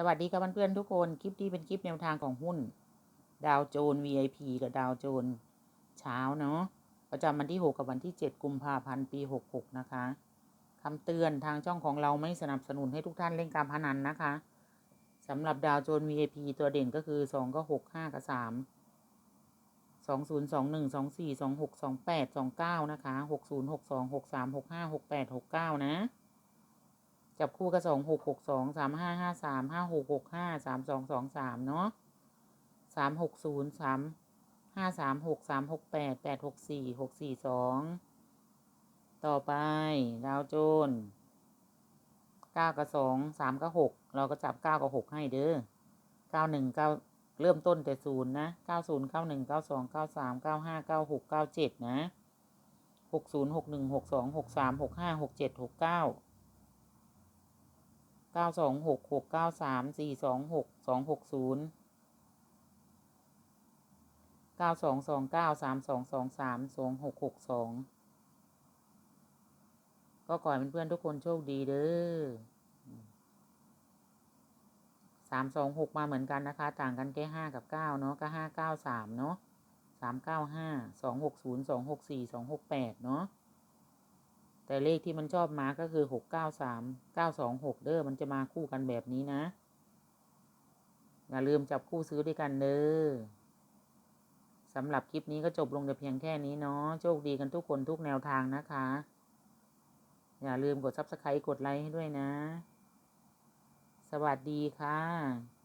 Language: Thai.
สวัสดีครับเพื่อนๆทุกคนคลิปนี้เป็นคลิปแนวทางของหุ้น ดาวโจน VIP กับดาวโจน เช้าเนาะประจำวันที่ 6 กับวันที่ 7 กุมภาพันธ์ปี 66 นะคะคำเตือนทางช่องของเราไม่สนับสนุนให้ทุกท่านเล่นการพนันนะคะสำหรับดาวโจน VIP ตัวเด่นก็คือ 2 ก็ 6 5 กับ 3 2 0 2 1 2 4 2 6 2 8 2 9 นะคะ 6 0 6 2 6 3 6 5 6 8 6 9 นะ จับคู่กับสองหกหกสองสามห้าห้าสามห้าหกหกห้าสามสองสองสามเนาะสามหกศูนย์สามห้าสามหกสามหกแปดแปดหกสี่หกสี่สองต่อไปดาวโจนเก้ากับสองสามกับหกเราก็จับเก้ากับหกให้เด้อเก้าหนึ่งเก้าเริ่มต้นแต่ศูนย์นะเก้าศูนย์เก้าหนึ่งเก้าสองเก้าสามเก้าห้าเก้าหกเก้าเจ็ดนะหกศูนย์หกหนึ่งหกสองหกสามหกห้าหกเจ็ดหกเก้า เก้าสองหกหกเก้าสามสี่สองหกสองหกศูนย์เก้าสองสองเก้าสามสองสองสามสองหกหกสองก็ขอให้เพื่อนๆทุกคนโชคดีเด้อสามสองหกมาเหมือนกันนะคะ ต่างกันแค่ห้ากับเก้าเนาะก็ห้าเก้าสามเนาะสามเก้าห้าสองหกศูนย์สองหกสี่สองหกแปดเนาะ แต่เลขที่มันชอบมาก็คือหกเก้าสามเก้าสองหกเด้อมันจะมาคู่กันแบบนี้นะ อย่าลืมจับคู่ซื้อด้วยกันเด้อสำหรับคลิปนี้ก็จบลงแต่เพียงแค่นี้เนาะโชคดีกันทุกคนทุกแนวทางนะคะ อย่าลืมกด subscribe กดไลค์ให้ด้วยนะ สวัสดีค่ะ